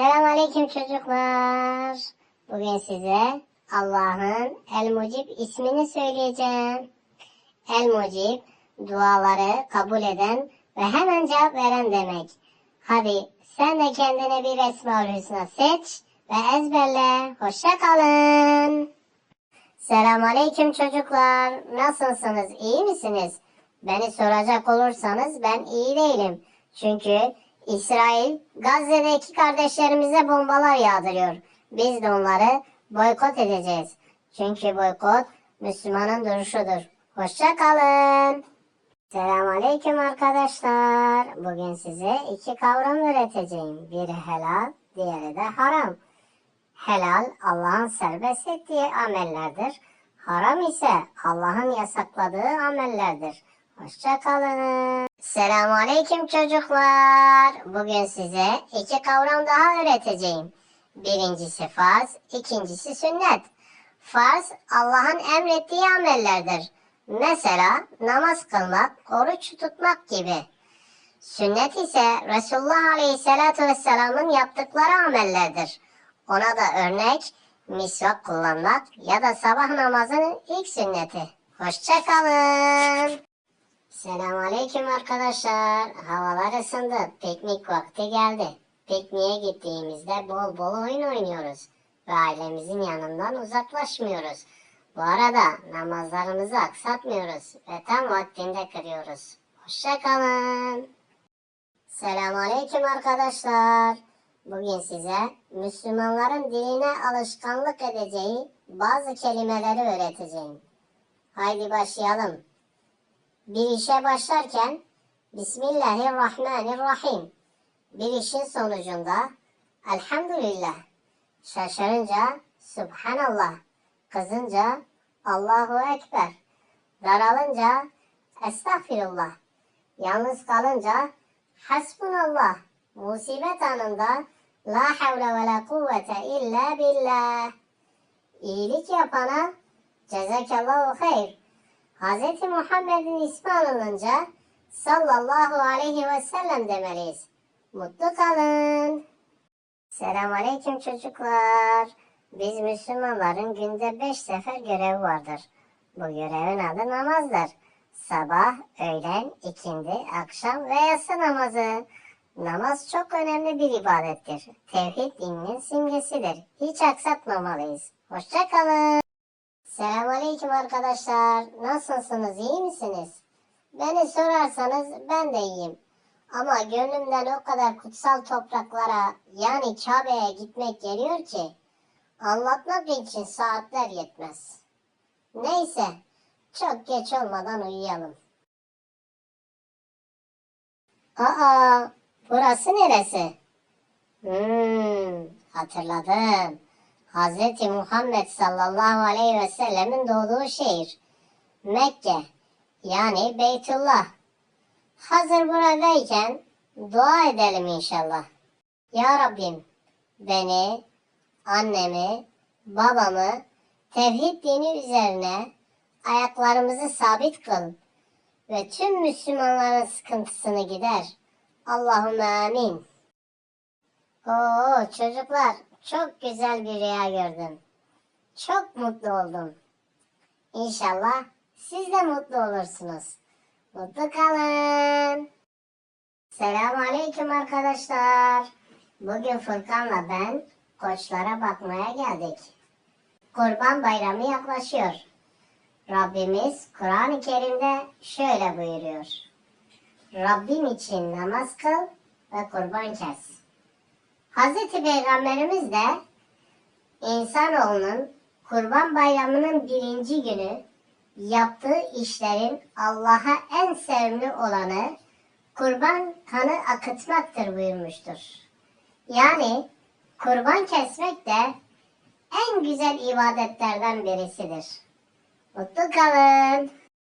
Selamünaleyküm çocuklar. Bugün size Allah'ın El Mucib ismini söyleyeceğim. El Mucib duaları kabul eden ve hemen cevap veren demek. Hadi sen de kendine bir Esmaül Hüsna seç ve ezberle. Hoşça kalın. Selamünaleyküm çocuklar. Nasılsınız? İyi misiniz? Beni soracak olursanız ben iyi değilim. Çünkü İsrail Gazze'deki kardeşlerimize bombalar yağdırıyor. Biz de onları boykot edeceğiz. Çünkü boykot Müslümanın duruşudur. Hoşça kalın. Selamünaleyküm arkadaşlar. Bugün size iki kavram öğreteceğim. Biri helal, diğeri de haram. Helal Allah'ın serbest ettiği amellerdir. Haram ise Allah'ın yasakladığı amellerdir. Hoşça kalın. Selamun Aleyküm çocuklar. Bugün size iki kavram daha öğreteceğim. Birincisi farz, ikincisi sünnet. Farz Allah'ın emrettiği amellerdir. Mesela namaz kılmak, oruç tutmak gibi. Sünnet ise Resulullah Aleyhisselatü Vesselam'ın yaptıkları amellerdir. Ona da örnek misvak kullanmak ya da sabah namazının ilk sünneti. Hoşça kalın. Selamünaleyküm arkadaşlar. Havalar ısındı. Piknik vakti geldi. Pikniğe gittiğimizde bol bol oyun oynuyoruz. Ve ailemizin yanından uzaklaşmıyoruz. Bu arada namazlarımızı aksatmıyoruz ve tam vaktinde kırıyoruz. Hoşça kalın. Selamünaleyküm arkadaşlar. Bugün size Müslümanların diline alışkanlık edeceği bazı kelimeleri öğreteceğim. Haydi başlayalım. Bir işe başlarken Bismillahirrahmanirrahim. Bir işin sonucunda Elhamdülillah. Şaşırınca Subhanallah. Kızınca Allahu Ekber. Daralınca Estağfirullah. Yalnız kalınca Hasbunallah. Musibet anında La havle ve la kuvvete illa billah. İyilik yapana cezakallahu hayr. Hz. Muhammed'in ismi anılınca sallallahu aleyhi ve sellem demeliyiz. Mutlu kalın. Selamünaleyküm çocuklar. Biz Müslümanların günde beş sefer görevi vardır. Bu görevin adı namazdır. Sabah, öğlen, ikindi, akşam ve yatsı namazı. Namaz çok önemli bir ibadettir. Tevhid dininin simgesidir. Hiç aksatmamalıyız. Hoşça kalın. Selamünaleyküm arkadaşlar. Nasılsınız? İyi misiniz? Beni sorarsanız ben de iyiyim. Ama gönlümden o kadar kutsal topraklara yani Kabe'ye gitmek geliyor ki anlatmak için saatler yetmez. Neyse çok geç olmadan uyuyalım. Aa burası neresi? Hmm hatırladım. Hz. Muhammed sallallahu aleyhi ve sellemin doğduğu şehir. Mekke yani Beytullah. Hazır buradayken dua edelim inşallah. Ya Rabbim beni, annemi, babamı tevhid dini üzerine ayaklarımızı sabit kıl ve tüm Müslümanların sıkıntısını gider. Allahümme amin. Oo çocuklar çok güzel bir rüya gördüm. Çok mutlu oldum. İnşallah siz de mutlu olursunuz. Mutlu kalın. Selamun Aleyküm arkadaşlar. Bugün Furkan'la ben koçlara bakmaya geldik. Kurban bayramı yaklaşıyor. Rabbimiz Kur'an-ı Kerim'de şöyle buyuruyor. Rabbim için namaz kıl ve kurban kes. Hazreti Peygamberimiz de insanoğlunun kurban bayramının birinci günü yaptığı işlerin Allah'a en sevimli olanı kurban kanı akıtmaktır buyurmuştur. Yani kurban kesmek de en güzel ibadetlerden birisidir. Mutlu kalın.